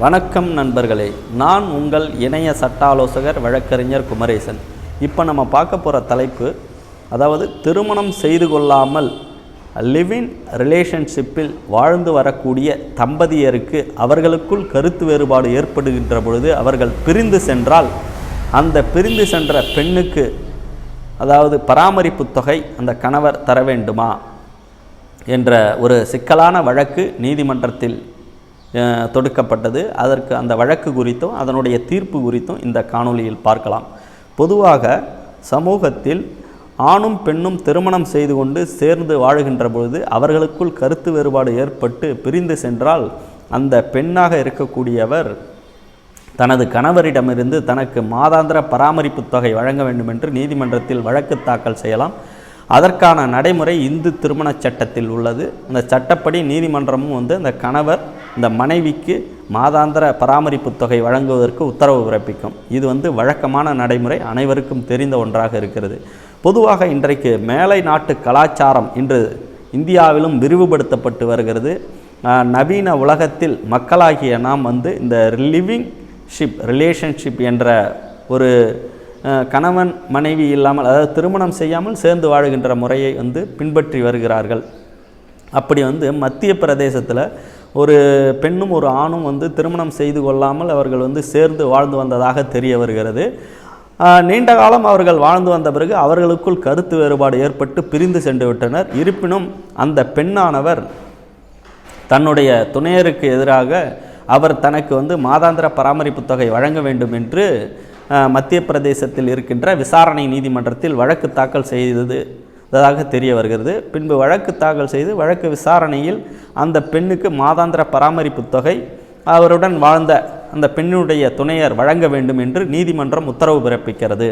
வணக்கம் நண்பர்களே நான் உங்கள் இணைய சட்ட ஆலோசகர் வழக்கறிஞர் குமரேசன். இப்போ நம்ம பார்க்க போகிற தலைப்பு அதாவது திருமணம் செய்து கொள்ளாமல் லிவின் ரிலேஷன்ஷிப்பில் வாழ்ந்து வரக்கூடிய தம்பதியருக்கு அவர்களுக்குள் கருத்து வேறுபாடு ஏற்படுகின்ற பொழுது அவர்கள் பிரிந்து சென்றால் அந்த பிரிந்து சென்ற பெண்ணுக்கு அதாவது பராமரிப்பு தொகை அந்த கணவர் தர வேண்டுமா? என்ற ஒரு சிக்கலான வழக்கு நீதிமன்றத்தில் தொடுக்கப்பட்டது. அதற்கு அந்த வழக்கு குறித்தும் அதனுடைய தீர்ப்பு குறித்தும் இந்த காணொளியில் பார்க்கலாம். பொதுவாக சமூகத்தில் ஆணும் பெண்ணும் திருமணம் செய்து கொண்டு சேர்ந்து வாழுகின்ற பொழுது அவர்களுக்குள் கருத்து வேறுபாடு ஏற்பட்டு பிரிந்து சென்றால் அந்த பெண்ணாக இருக்கக்கூடியவர் தனது கணவரிடமிருந்து தனக்கு மாதாந்திர பராமரிப்பு தொகை வழங்க வேண்டும் என்று நீதிமன்றத்தில் வழக்கு தாக்கல் செய்யலாம். அதற்கான நடைமுறை இந்து திருமண சட்டத்தில் உள்ளது. அந்த சட்டப்படி நீதிமன்றமும் வந்து அந்த கணவர் இந்த மனைவிக்கு மாதாந்திர பராமரிப்பு தொகை வழங்குவதற்கு உத்தரவு பிறப்பிக்கும். இது வந்து வழக்கமான நடைமுறை அனைவருக்கும் தெரிந்த ஒன்றாக இருக்கிறது. பொதுவாக இன்றைக்கு மேலை நாட்டு கலாச்சாரம் இன்று இந்தியாவிலும் விரிவுபடுத்தப்பட்டு வருகிறது. நவீன உலகத்தில் மக்களாகிய நாம் வந்து இந்த லிவிங் ஷிப் ரிலேஷன்ஷிப் என்ற ஒரு கணவன் மனைவி இல்லாமல் அதாவது திருமணம் செய்யாமல் சேர்ந்து வாழுகின்ற முறையை வந்து பின்பற்றி வருகிறார்கள். அப்படி வந்து மத்திய பிரதேசத்தில் ஒரு பெண்ணும் ஒரு ஆணும் வந்து திருமணம் செய்து கொள்ளாமல் அவர்கள் வந்து சேர்ந்து வாழ்ந்து வந்ததாக தெரிய வருகிறது. நீண்ட காலம் அவர்கள் வாழ்ந்து வந்த பிறகு அவர்களுக்குள் கருத்து வேறுபாடு ஏற்பட்டு பிரிந்து சென்று விட்டனர். இருப்பினும் அந்த பெண்ணானவர் தன்னுடைய துணையருக்கு எதிராக அவர் தனக்கு வந்து மாதாந்திர பராமரிப்பு தொகை வழங்க வேண்டும் என்று மத்திய பிரதேசத்தில் இருக்கின்ற விசாரணை நீதிமன்றத்தில் வழக்கு தாக்கல் செய்தது. தாக தெரிய வருகிறது. பின்பு வழக்கு தாக்கல் செய்து வழக்கு விசாரணையில் அந்த பெண்ணுக்கு மாதாந்திர பராமரிப்பு தொகை அவருடன் வாழ்ந்த அந்த பெண்ணுடைய துணையர் வழங்க வேண்டும் என்று நீதிமன்றம் உத்தரவு பிறப்பிக்கிறது.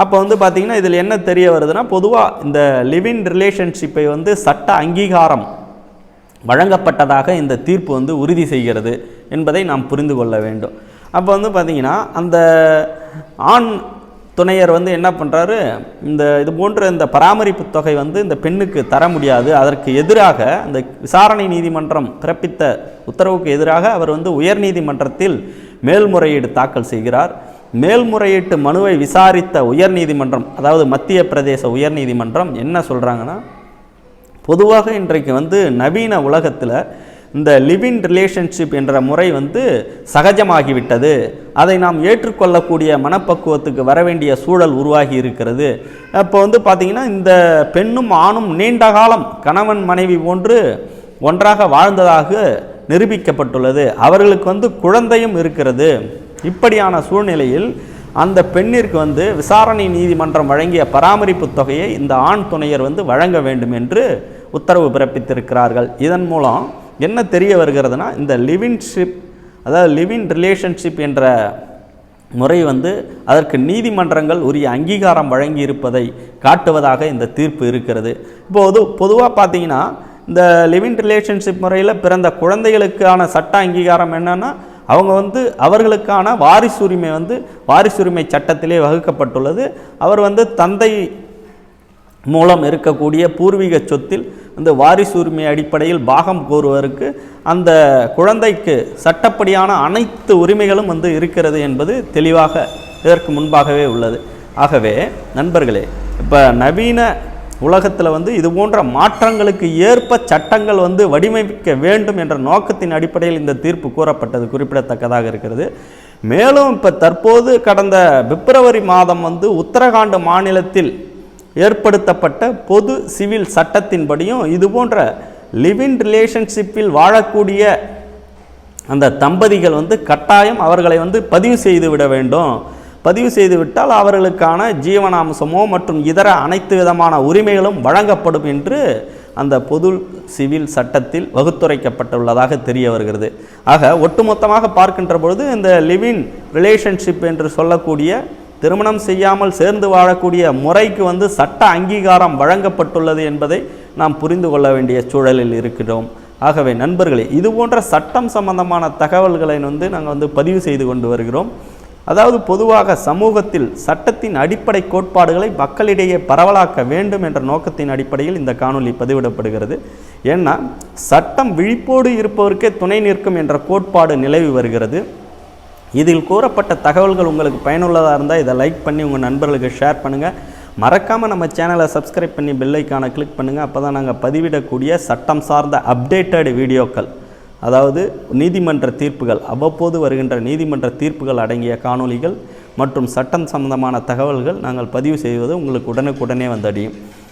அப்போ வந்து பார்த்திங்கன்னா இதில் என்ன தெரிய வருதுன்னா பொதுவாக இந்த லிவின் ரிலேஷன்ஷிப்பை வந்து சட்ட அங்கீகாரம் வழங்கப்பட்டதாக இந்த தீர்ப்பு வந்து உறுதி செய்கிறது என்பதை நாம் புரிந்து கொள்ள வேண்டும். அப்போ வந்து பார்த்திங்கன்னா அந்த ஆண் துணையர் வந்து என்ன பண்ணுறாரு இந்த இது போன்ற இந்த பராமரிப்பு தொகை வந்து இந்த பெண்ணுக்கு தர முடியாது. அதற்கு எதிராக இந்த விசாரணை நீதிமன்றம் பிறப்பித்த உத்தரவுக்கு எதிராக அவர் வந்து உயர்நீதிமன்றத்தில் மேல்முறையீடு தாக்கல் செய்கிறார். மேல்முறையீட்டு மனுவை விசாரித்த உயர்நீதிமன்றம் அதாவது மத்திய பிரதேச உயர்நீதிமன்றம் என்ன சொல்கிறாங்கன்னா பொதுவாக இன்றைக்கு வந்து நவீன உலகத்தில் இந்த லிவின் ரிலேஷன்ஷிப் என்ற முறை வந்து சகஜமாகிவிட்டது. அதை நாம் ஏற்றுக்கொள்ளக்கூடிய மனப்பக்குவத்துக்கு வர வேண்டிய சூழல் உருவாகி இருக்கிறது. அப்போ வந்து பார்த்திங்கன்னா இந்த பெண்ணும் ஆணும் நீண்ட காலம் கணவன் மனைவி போன்று ஒன்றாக வாழ்ந்ததாக நிரூபிக்கப்பட்டுள்ளது. அவர்களுக்கு வந்து குழந்தையும் இருக்கிறது. இப்படியான சூழ்நிலையில் அந்த பெண்ணிற்கு வந்து விசாரணை நீதிமன்றம் வழங்கிய பராமரிப்பு தொகையை இந்த ஆண் துணையர் வந்து வழங்க வேண்டும் என்று உத்தரவு பிறப்பித்திருக்கிறார்கள். இதன் மூலம் என்ன தெரிய வருகிறதுனா இந்த லிவின்ஷிப் அதாவது லிவின் ரிலேஷன்ஷிப் என்ற முறை வந்து அதற்கு நீதிமன்றங்கள் உரிய அங்கீகாரம் வழங்கி இருப்பதை காட்டுவதாக இந்த தீர்ப்பு இருக்கிறது. இப்போது பொதுவாக பார்த்தீங்கன்னா இந்த லிவின் ரிலேஷன்ஷிப் முறையில் பிறந்த குழந்தைகளுக்கான சட்ட அங்கீகாரம் என்னென்னா அவங்க வந்து அவர்களுக்கான வாரிசுரிமை வந்து வாரிசுரிமை சட்டத்திலே வகுக்கப்பட்டுள்ளது. அவர் வந்து தந்தை மூலம் இருக்கக்கூடிய பூர்வீக சொத்தில் இந்த வாரிசு உரிமை அடிப்படையில் பாகம் கோருவருக்கு அந்த குழந்தைக்கு சட்டப்படியான அனைத்து உரிமைகளும் வந்து இருக்கிறது என்பது தெளிவாக இதற்கு முன்பாகவே உள்ளது. ஆகவே நண்பர்களே இப்போ நவீன உலகத்தில் வந்து இது போன்ற மாற்றங்களுக்கு ஏற்ப சட்டங்கள் வந்து வடிவமைக்க வேண்டும் என்ற நோக்கத்தின் அடிப்படையில் இந்த தீர்ப்பு கூறப்பட்டது குறிப்பிடத்தக்கதாக இருக்கிறது. மேலும் இப்போ தற்போது கடந்த பிப்ரவரி மாதம் வந்து உத்தரகாண்ட் மாநிலத்தில் ஏற்படுத்தப்பட்ட பொது சிவில் சட்டத்தின்படியும் இது போன்ற லிவின் ரிலேஷன்ஷிப்பில் வாழக்கூடிய அந்த தம்பதிகள் வந்து கட்டாயம் அவர்களை வந்து பதிவு செய்து விட வேண்டும். பதிவு செய்து விட்டால் அவர்களுக்கான ஜீவனாம்சமோ மற்றும் இதர அனைத்து விதமான உரிமைகளும் வழங்கப்படும் என்று அந்த பொது சிவில் சட்டத்தில் வகுத்துரைக்கப்பட்டுள்ளதாக தெரிய வருகிறது. ஆக ஒட்டுமொத்தமாக பார்க்கின்ற பொழுது இந்த லிவின் ரிலேஷன்ஷிப் என்று சொல்லக்கூடிய திருமணம் செய்யாமல் சேர்ந்து வாழக்கூடிய முறைக்கு வந்து சட்ட அங்கீகாரம் வழங்கப்பட்டுள்ளது என்பதை நாம் புரிந்து கொள்ள வேண்டிய சூழலில் இருக்கிறோம். ஆகவே நண்பர்களே இது போன்ற சட்டம் சம்பந்தமான தகவல்களை வந்து நாங்கள் வந்து பதிவு செய்து கொண்டு வருகிறோம். அதாவது பொதுவாக சமூகத்தில் சட்டத்தின் அடிப்படை கோட்பாடுகளை மக்களிடையே பரவலாக்க வேண்டும் என்ற நோக்கத்தின் அடிப்படையில் இந்த காணொலி பதிவிடப்படுகிறது. ஏன்னா சட்டம் விழிப்போடு இருப்பவருக்கே துணை நிற்கும் என்ற கோட்பாடு நிலவி வருகிறது. இதில் கூறப்பட்ட தகவல்கள் உங்களுக்கு பயனுள்ளதாக இருந்தால் இதை லைக் பண்ணி உங்கள் நண்பர்களுக்கு ஷேர் பண்ணுங்கள் மறக்காமல் நம்ம சேனலை சப்ஸ்கிரைப் பண்ணி பில்லைக்கான கிளிக் பண்ணுங்கள் அப்போ தான் நாங்கள் பதிவிடக்கூடிய சட்டம் சார்ந்த அப்டேட்டட் வீடியோக்கள் அதாவது நீதிமன்ற தீர்ப்புகள் அவ்வப்போது வருகின்ற நீதிமன்ற தீர்ப்புகள் அடங்கிய காணொளிகள் மற்றும் சட்டம் சம்பந்தமான தகவல்கள் நாங்கள் பதிவு செய்வது உங்களுக்கு உடனுக்குடனே வந்தடையும்